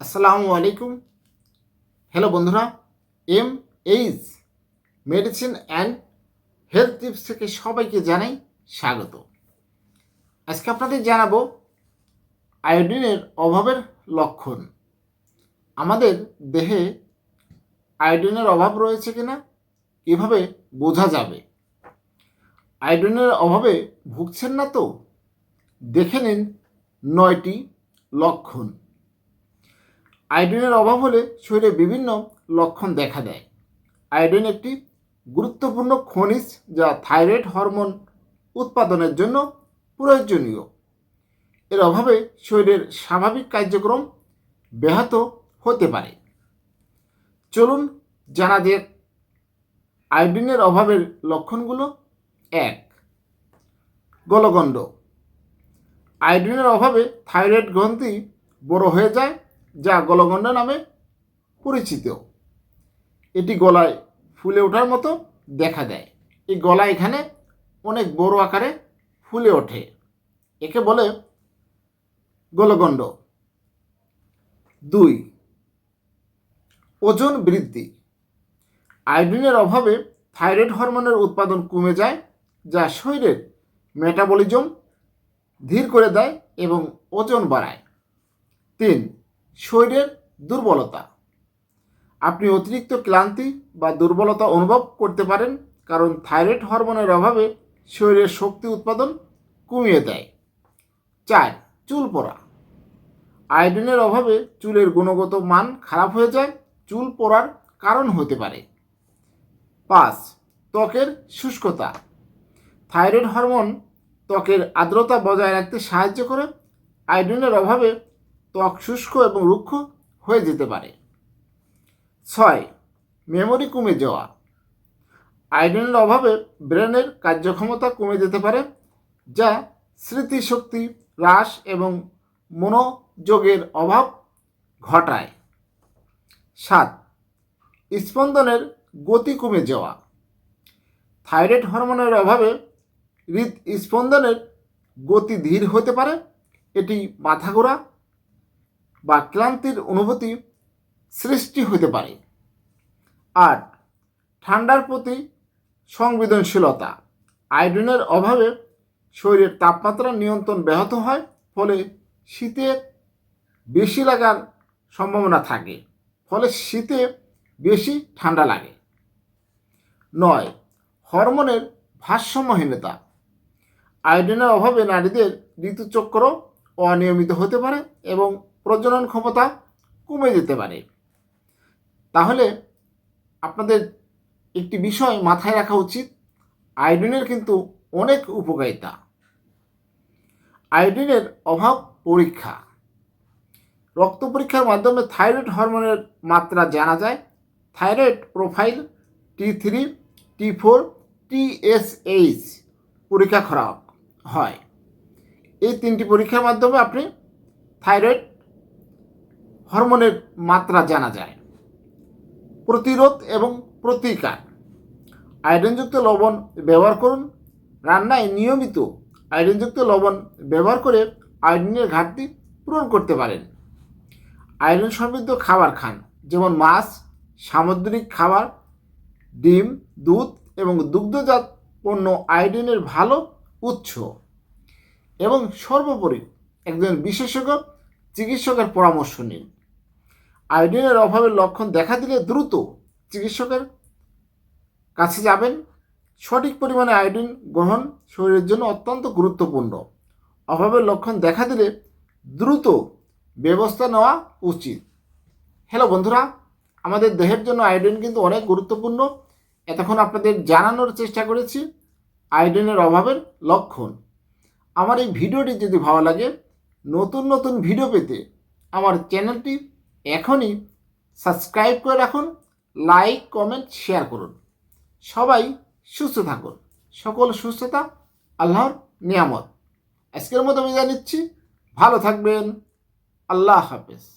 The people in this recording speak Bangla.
আসসালামু আলাইকুম। হ্যালো বন্ধুরা M H medicine and health tips থেকে সবাইকে জানাই স্বাগত। আজকে আপনাদের জানাব আয়োডিনের অভাবের লক্ষণ। আমাদের দেহে আয়োডিনের অভাব রয়েছে কিনা, কীভাবে বোঝা যাবে? আয়োডিনের অভাবে ভুগছেন না তো? দেখে নিন নয়টি লক্ষণ। আয়োডিনের অভাব হলে শরীরে বিভিন্ন লক্ষণ দেখা দেয়। আয়োডিন একটি গুরুত্বপূর্ণ খনিজ যা থাইরয়েড হরমোন উৎপাদনের জন্য প্রয়োজনীয়। এর অভাবে শরীরের স্বাভাবিক কার্যক্রম ব্যাহত হতে পারে। চলুন জানা যাক আয়োডিনের অভাবের লক্ষণগুলো এক। গলগণ্ড। আয়োডিনের অভাবে থাইরয়েড গ্রন্থি বড় হয়ে যায় যা গলগণ্ড নামে পরিচিত। এটি গলায় ফুলে ওঠার মতো দেখা দেয়। এই গলা এখানে অনেক বড় আকারে ফুলে ওঠে। একে বলে গলগণ্ড। দুই, ওজন বৃদ্ধি। আয়োডিনের অভাবে থাইরয়েড হরমোনের উৎপাদন কমে যায়, যা শরীরের মেটাবলিজম ধীর করে দেয় এবং ওজন বাড়ায়। তিন শরীরের দুর্বলতা। আপনি অতিরিক্ত ক্লান্তি বা দুর্বলতা অনুভব করতে পারেন, কারণ থাইরয়েড হরমোনের অভাবে শরীরের শক্তি উৎপাদন কমিয়ে দেয়। চার, চুল পড়া। আয়োডিনের অভাবে চুলের গুণগত মান খারাপ হয়ে যায়, চুল পড়ার কারণ হতে পারে। পাঁচ, ত্বকের শুষ্কতা। থাইরয়েড হরমোন ত্বকের আর্দ্রতা বজায় রাখতে সাহায্য করে। আয়োডিনের অভাবে ত্বক শুষ্ক এবং রুক্ষ হয়ে যেতে পারে। ছয় মেমোরি কমে যাওয়া। আয়োডিনের অভাবে ব্রেনের কার্যক্ষমতা কমে যেতে পারে, যা স্মৃতিশক্তি, হ্রাস এবং মনোযোগের অভাব ঘটায়। সাত, স্পন্দনের গতি কমে যাওয়া। থাইরয়েড হরমোনের অভাবে হৃদ স্পন্দনের গতি ধীর হতে পারে, এটি মাথা ঘোরা বা ক্লান্তির অনুভূতি সৃষ্টি হতে পারে। আট ঠান্ডার প্রতি সংবেদনশীলতা আয়োডিনের অভাবে শরীরের তাপমাত্রা নিয়ন্ত্রণ ব্যাহত হয়, ফলে শীতের বেশি লাগার সম্ভাবনা থাকে, ফলে শীতে বেশি ঠান্ডা লাগে। নয়, হরমোনের ভারসাম্যহীনতা আয়োডিনের অভাবে নারীদের ঋতুচক্র অনিয়মিত হতে পারে এবং প্রজনন ক্ষমতা কমে যেতে পারে। তাহলে আপনাদের একটি বিষয় মাথায় রাখা উচিত, আয়োডিনের কিন্তু অনেক উপকারিতা। আয়োডিনের অভাব পরীক্ষা। রক্ত পরীক্ষার মাধ্যমে থাইরয়েড হরমোনের মাত্রা জানা যায়। Thyroid profile T three, T four TSH পরীক্ষা করা হয়। এই তিনটি পরীক্ষার মাধ্যমে আপনি থাইরয়েড হরমোনের মাত্রা জানা যায়। প্রতিরোধ এবং প্রতিকার। আয়োডিনযুক্ত লবণ ব্যবহার করুন। রান্নায় নিয়মিত আয়োডিনযুক্ত লবণ ব্যবহার করে আয়োডিনের ঘাটতি পূরণ করতে পারেন। আয়োডিন সমৃদ্ধ খাবার খান, যেমন মাছ, সামুদ্রিক খাবার, ডিম, দুধ এবং দুগ্ধজাত পণ্য আয়োডিনের ভালো উৎস। এবং সর্বোপরি একজন বিশেষজ্ঞ চিকিৎসকের পরামর্শ নিন। আয়োডিনের অভাবের লক্ষণ দেখা দিলে দ্রুত চিকিৎসকের কাছে যাবেন। সঠিক পরিমাণে আয়োডিন গ্রহণ শরীরের জন্য অত্যন্ত গুরুত্বপূর্ণ। অভাবের লক্ষণ দেখা দিলে দ্রুত ব্যবস্থা নেওয়া উচিত। হ্যালো বন্ধুরা, আমাদের দেহের জন্য আয়োডিন কিন্তু অনেক গুরুত্বপূর্ণ। এতক্ষণ আপনাদের জানানোর চেষ্টা করেছি আয়োডিনের অভাবের লক্ষণ। আমার এই ভিডিওটি যদি ভালো লাগে, নতুন নতুন ভিডিও পেতে আমার চ্যানেলটি এখনই সাবস্ক্রাইব করে রাখুন, লাইক, কমেন্ট, শেয়ার করুন। সবাই সুস্থ থাকুন। সকল সুস্থতা আল্লাহর নিয়ামত। আজকের মতো আমি নিচ্ছি। ভালো থাকবেন। আল্লাহ হাফেজ।